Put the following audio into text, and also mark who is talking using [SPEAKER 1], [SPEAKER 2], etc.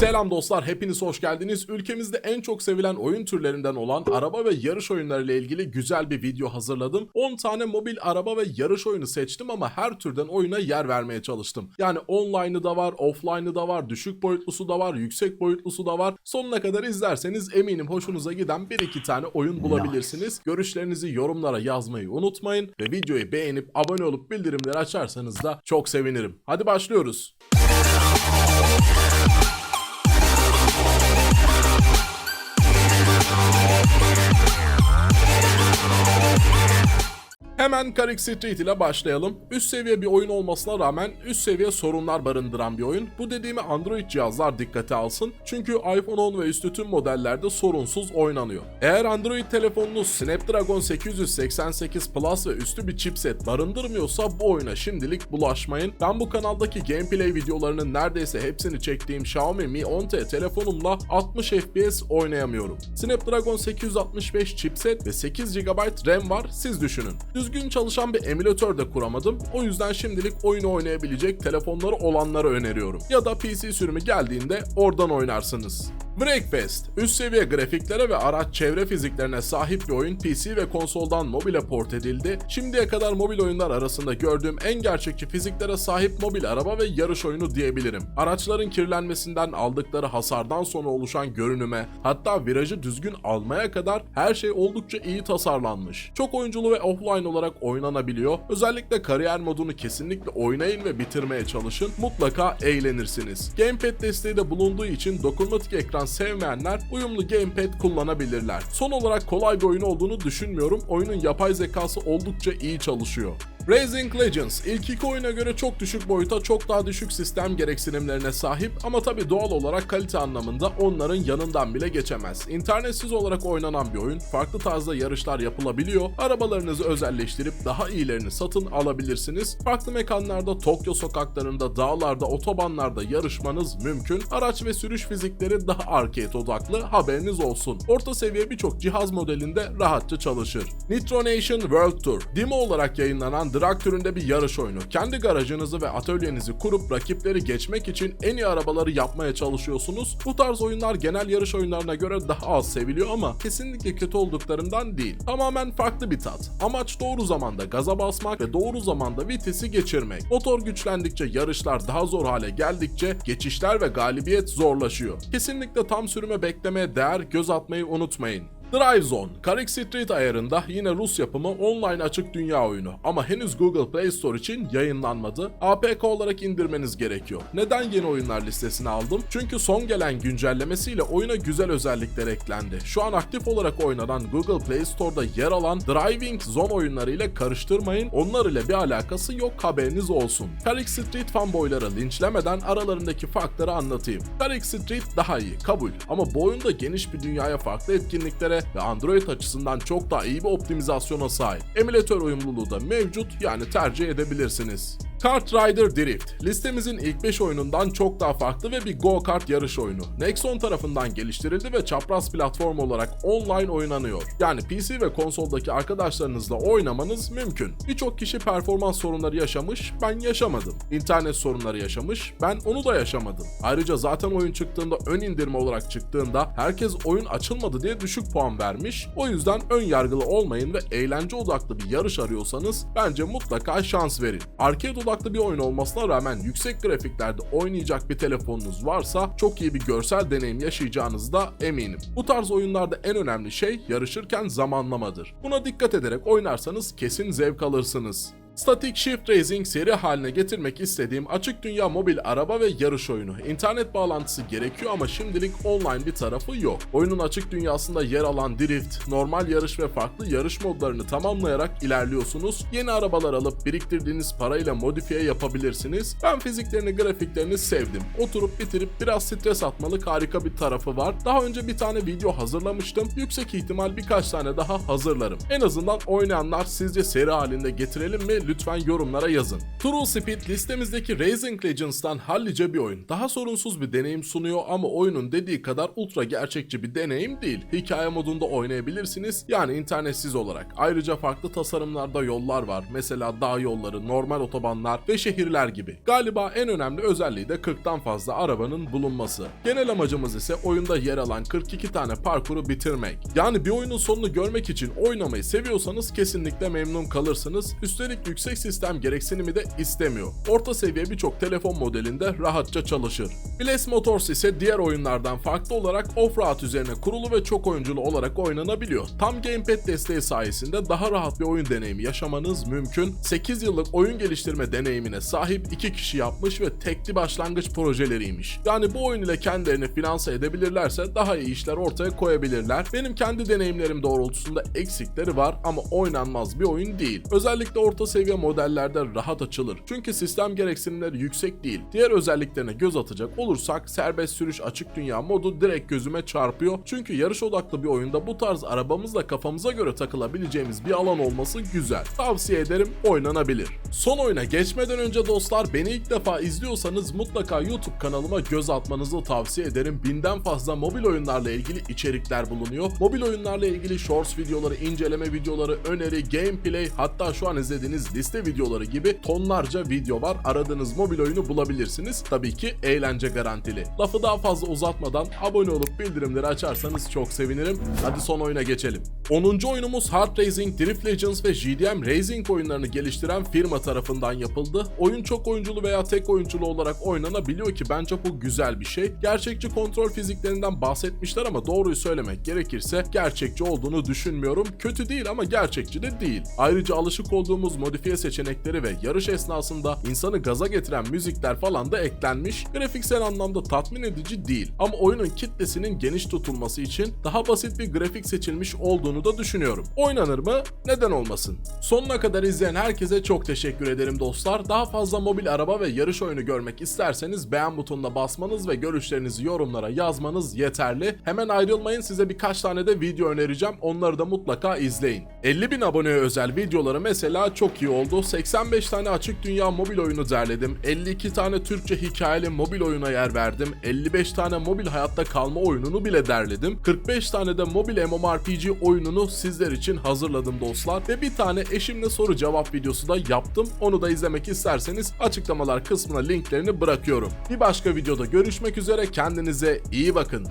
[SPEAKER 1] Selam dostlar, hepiniz hoş geldiniz. Ülkemizde en çok sevilen oyun türlerinden olan araba ve yarış oyunları ile ilgili güzel bir video hazırladım. 10 tane mobil araba ve yarış oyunu seçtim ama her türden oyuna yer vermeye çalıştım. Yani online'ı da var, offline'ı da var, düşük boyutlusu da var, yüksek boyutlusu da var. Sonuna kadar izlerseniz eminim hoşunuza giden 1-2 tane oyun bulabilirsiniz. Görüşlerinizi yorumlara yazmayı unutmayın ve videoyu beğenip abone olup bildirimleri açarsanız da çok sevinirim. Hadi başlıyoruz. Hemen Carrick Street ile başlayalım. Üst seviye bir oyun olmasına rağmen üst seviye sorunlar barındıran bir oyun. Bu dediğimi Android cihazlar dikkate alsın. Çünkü iPhone 10 ve üstü tüm modellerde sorunsuz oynanıyor. Eğer Android telefonunuz Snapdragon 888 Plus ve üstü bir chipset barındırmıyorsa bu oyuna şimdilik bulaşmayın. Ben bu kanaldaki gameplay videolarının neredeyse hepsini çektiğim Xiaomi Mi 10T telefonumla 60 FPS oynayamıyorum. Snapdragon 865 chipset ve 8 GB RAM var siz düşünün. Düzgün çalışan bir emülatör de kuramadım. O yüzden şimdilik oyunu oynayabilecek telefonları olanları öneriyorum. Ya da PC sürümü geldiğinde oradan oynarsınız. Breakfast, üst seviye grafiklere ve araç çevre fiziklerine sahip bir oyun PC ve konsoldan mobile port edildi. Şimdiye kadar mobil oyunlar arasında gördüğüm en gerçekçi fiziklere sahip mobil araba ve yarış oyunu diyebilirim. Araçların kirlenmesinden aldıkları hasardan sonra oluşan görünüme, hatta virajı düzgün almaya kadar her şey oldukça iyi tasarlanmış. Çok oyunculu ve offline olarak oynanabiliyor. Özellikle kariyer modunu kesinlikle oynayın ve bitirmeye çalışın. Mutlaka eğlenirsiniz. Gamepad desteği de bulunduğu için dokunmatik ekran sevmeyenler uyumlu gamepad kullanabilirler. Son olarak kolay bir oyun olduğunu düşünmüyorum. Oyunun yapay zekası oldukça iyi çalışıyor. Racing Legends ilk iki oyuna göre çok düşük boyuta çok daha düşük sistem gereksinimlerine sahip ama tabi doğal olarak kalite anlamında onların yanından bile geçemez. İnternetsiz olarak oynanan bir oyun, farklı tarzda yarışlar yapılabiliyor, arabalarınızı özelleştirip daha iyilerini satın alabilirsiniz. Farklı mekanlarda, Tokyo sokaklarında, dağlarda, otobanlarda yarışmanız mümkün. Araç ve sürüş fizikleri daha arcade odaklı, haberiniz olsun. Orta seviye birçok cihaz modelinde rahatça çalışır. Nitro Nation World Tour, demo olarak yayınlanan drag türünde bir yarış oyunu. Kendi garajınızı ve atölyenizi kurup rakipleri geçmek için en iyi arabaları yapmaya çalışıyorsunuz. Bu tarz oyunlar genel yarış oyunlarına göre daha az seviliyor ama kesinlikle kötü olduklarından değil. Tamamen farklı bir tat. Amaç doğru zamanda gaza basmak ve doğru zamanda vitesi geçirmek. Motor güçlendikçe yarışlar daha zor hale geldikçe geçişler ve galibiyet zorlaşıyor. Kesinlikle tam sürüme beklemeye değer göz atmayı unutmayın. Drive Zone, Carrick Street ayarında yine Rus yapımı online açık dünya oyunu ama henüz Google Play Store için yayınlanmadı. APK olarak indirmeniz gerekiyor. Neden yeni oyunlar listesine aldım? Çünkü son gelen güncellemesiyle oyuna güzel özellikler eklendi. Şu an aktif olarak oynanan Google Play Store'da yer alan Driving Zone oyunları ile karıştırmayın. Onlar ile bir alakası yok haberiniz olsun. Carrick Street fanboyları linçlemeden aralarındaki farkları anlatayım. Carrick Street daha iyi, kabul. Ama bu oyunda geniş bir dünyaya farklı etkinliklere ve Android açısından çok daha iyi bir optimizasyona sahip. Emülatör uyumluluğu da mevcut yani tercih edebilirsiniz. Kart Rider Drift listemizin ilk 5 oyunundan çok daha farklı ve bir go-kart yarış oyunu. Nexon tarafından geliştirildi ve çapraz platform olarak online oynanıyor. Yani PC ve konsoldaki arkadaşlarınızla oynamanız mümkün. Birçok kişi performans sorunları yaşamış, ben yaşamadım. İnternet sorunları yaşamış, ben onu da yaşamadım. Ayrıca zaten oyun çıktığında ön indirme olarak çıktığında herkes oyun açılmadı diye düşük puan vermiş. O yüzden ön yargılı olmayın ve eğlence odaklı bir yarış arıyorsanız bence mutlaka şans verin. Arcade odaklı bir oyun olmasına rağmen yüksek grafiklerde oynayacak bir telefonunuz varsa çok iyi bir görsel deneyim yaşayacağınızda eminim. Bu tarz oyunlarda en önemli şey yarışırken zamanlamadır. Buna dikkat ederek oynarsanız kesin zevk alırsınız. Static Shift Racing seri haline getirmek istediğim açık dünya mobil araba ve yarış oyunu. İnternet bağlantısı gerekiyor ama şimdilik online bir tarafı yok. Oyunun açık dünyasında yer alan drift, normal yarış ve farklı yarış modlarını tamamlayarak ilerliyorsunuz. Yeni arabalar alıp biriktirdiğiniz parayla modifiye yapabilirsiniz. Ben fiziklerini, grafiklerini sevdim. Oturup bitirip biraz stres atmalık harika bir tarafı var. Daha önce bir tane video hazırlamıştım. Yüksek ihtimal birkaç tane daha hazırlarım. En azından oynayanlar sizce seri halinde getirelim mi lütfen yorumlara yazın. True Speed listemizdeki Racing Legends'tan hallice bir oyun. Daha sorunsuz bir deneyim sunuyor ama oyunun dediği kadar ultra gerçekçi bir deneyim değil. Hikaye modunda oynayabilirsiniz yani internetsiz olarak. Ayrıca farklı tasarımlarda yollar var. Mesela dağ yolları, normal otobanlar ve şehirler gibi. Galiba en önemli özelliği de 40'tan fazla arabanın bulunması. Genel amacımız ise oyunda yer alan 42 tane parkuru bitirmek. Yani bir oyunun sonunu görmek için oynamayı seviyorsanız kesinlikle memnun kalırsınız. Üstelik yüksek sistem gereksinimi de istemiyor. Orta seviye birçok telefon modelinde rahatça çalışır. Blast Motors ise diğer oyunlardan farklı olarak Offroad üzerine kurulu ve çok oyunculu olarak oynanabiliyor. Tam gamepad desteği sayesinde daha rahat bir oyun deneyimi yaşamanız mümkün. 8 yıllık oyun geliştirme deneyimine sahip iki kişi yapmış ve tekli başlangıç projeleriymiş. Yani bu oyun ile kendilerini finanse edebilirlerse daha iyi işler ortaya koyabilirler. Benim kendi deneyimlerim doğrultusunda eksikleri var ama oynanmaz bir oyun değil. Özellikle orta seviye modellerde rahat açılır. Çünkü sistem gereksinimleri yüksek değil. Diğer özelliklerine göz atacak olursak serbest sürüş açık dünya modu direkt gözüme çarpıyor. Çünkü yarış odaklı bir oyunda bu tarz arabamızla kafamıza göre takılabileceğimiz bir alan olması güzel. Tavsiye ederim oynanabilir. Son oyuna geçmeden önce dostlar beni ilk defa izliyorsanız mutlaka YouTube kanalıma göz atmanızı tavsiye ederim. Binden fazla mobil oyunlarla ilgili içerikler bulunuyor. Mobil oyunlarla ilgili shorts videoları, inceleme videoları, öneri, gameplay hatta şu an izlediğiniz liste videoları gibi tonlarca video var. Aradığınız mobil oyunu bulabilirsiniz. Tabii ki eğlence garantili. Lafı daha fazla uzatmadan abone olup bildirimleri açarsanız çok sevinirim. Hadi son oyuna geçelim. 10. oyunumuz Hard Racing, Drift Legends ve GDM Racing oyunlarını geliştiren firma tarafından yapıldı. Oyun çok oyunculu veya tek oyunculu olarak oynanabiliyor ki bence bu güzel bir şey. Gerçekçi kontrol fiziklerinden bahsetmişler ama doğruyu söylemek gerekirse gerçekçi olduğunu düşünmüyorum. Kötü değil ama gerçekçi de değil. Ayrıca alışık olduğumuz modifiye seçenekleri ve yarış esnasında insanı gaza getiren müzikler falan da eklenmiş. Grafiksel anlamda tatmin edici değil ama oyunun kitlesinin geniş tutulması için daha basit bir grafik seçilmiş olduğunu da düşünüyorum. Oynanır mı? Neden olmasın? Sonuna kadar izleyen herkese çok teşekkür ederim dostlar. Daha fazla mobil araba ve yarış oyunu görmek isterseniz beğen butonuna basmanız ve görüşlerinizi yorumlara yazmanız yeterli. Hemen ayrılmayın size birkaç tane de video önereceğim. Onları da mutlaka izleyin. 50 bin aboneye özel videoları mesela çok iyi oldu. 85 tane açık dünya mobil oyunu derledim. 52 tane Türkçe hikayeli mobil oyuna yer verdim. 55 tane mobil hayatta kalma oyununu bile derledim. 45 tane de mobil MMORPG oyununu sizler için hazırladım dostlar. Ve bir tane eşimle soru cevap videosu da yaptım. Onu da izlemek isterseniz açıklamalar kısmına linklerini bırakıyorum. Bir başka videoda görüşmek üzere kendinize iyi bakın.